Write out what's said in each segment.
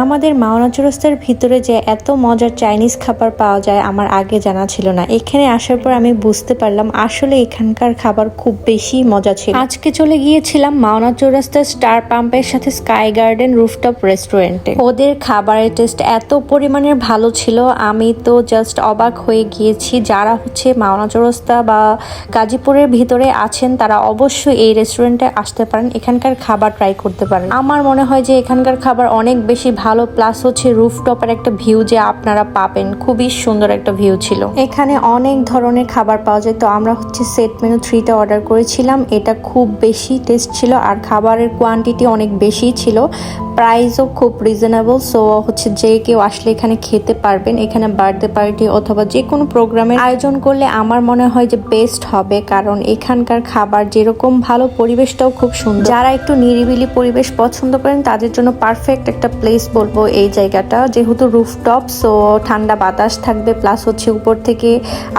আমাদের মাওনা চৌরাস্তার ভিতরে যে এত মজার চাইনিজ খাবার পাওয়া যায় আমার আগে জানা ছিল না। এখানে আসার পর আমি বুঝতে পারলাম আসলে এখানকার খাবার খুব বেশি মজা ছিল। আজকে চলে গিয়েছিলাম মাওনা চৌরাস্তার স্টার পাম্পের সাথে স্কাই গার্ডেন রুফটপ রেস্টুরেন্টে। ওদের খাবারের টেস্ট এত পরিমাণের ভালো ছিল, আমি তো জাস্ট অবাক হয়ে গিয়েছি। যারা হচ্ছে মাওনা চৌরাস্তা বা গাজীপুরের ভিতরে আছেন, তারা অবশ্যই এই রেস্টুরেন্টে আসতে পারেন। এখানকার খাবার ট্রাই করতে পারেন। আমার মনে হয় যে এখানকার খাবার অনেক বেশি ভালো প্লাস হচ্ছে রুফটপের একটা ভিউ যে আপনারা পাবেন। খুবই সুন্দর একটা ভিউ ছিল। এখানে অনেক ধরনের খাবার পাওয়া যায়। তো আমরা হচ্ছে সেট মেনু থ্রিটা অর্ডার করেছিলাম। এটা খুব বেশি টেস্ট ছিল আর খাবারের কোয়ান্টিটি অনেক বেশি ছিল। প্রাইসও খুব রিজনেবল সো হচ্ছে যে কেউ আসলে এখানে খেতে পারবেন। এখানে বার্থডে পার্টি অথবা যে কোনো প্রোগ্রামের আয়োজন করলে আমার মনে হয় যে বেস্ট হবে। কারণ এখানকার খাবার যেরকম ভালো, পরিবেশটাও খুব সুন্দর। যারা একটু নিরিবিলি পরিবেশ পছন্দ করেন, তাদের জন্য পারফেক্ট একটা প্লেস বলব এই জায়গাটা। যেহেতু রুফটপ সো ঠান্ডা বাতাস থাকবে প্লাস হচ্ছে উপর থেকে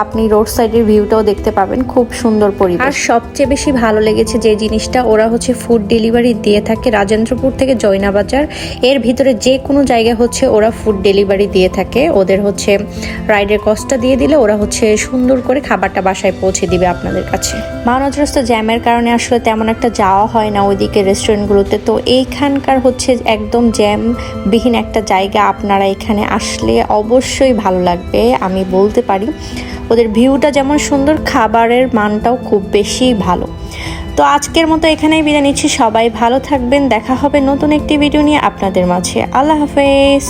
আপনি রোড সাইডের ভিউটাও দেখতে পাবেন। খুব সুন্দর পরিবেশ। আর সবচেয়ে বেশি ভালো লেগেছে যে জিনিসটা ওরা হচ্ছে ফুড ডেলিভারি দিয়ে থাকে রাজেন্দ্রপুর থেকে জয়নাবাজার। এর ভিতরে যে কোনো জায়গায় হচ্ছে ওরা ফুড ডেলিভারি দিয়ে থাকে। ওদের হচ্ছে রাইডের কস্টটা দিয়ে দিলে ওরা হচ্ছে সুন্দর করে খাবারটা বাসায় পৌঁছে দিবে আপনাদের কাছে। মানজ রাস্তা জ্যামের কারণে আসলে তেমন একটা যাওয়া হয় না ওইদিকে রেস্টুরেন্টগুলোতে তো এইখানকার হচ্ছে একদম জ্যাম বিহীন একটা জায়গা আপনারা এখানে আসলে অবশ্যই ভালো লাগবে, আমি বলতে পারি। ওদের ভিউটা যেমন সুন্দর, খাবারের মানটাও খুব বেশি ভালো। তো আজকের মতো এখানেই বিদায় নিচ্ছি, সবাই ভালো থাকবেন, দেখা হবে নতুন একটি ভিডিও নিয়ে আপনাদের মাঝে। আল্লাহ হাফেজ।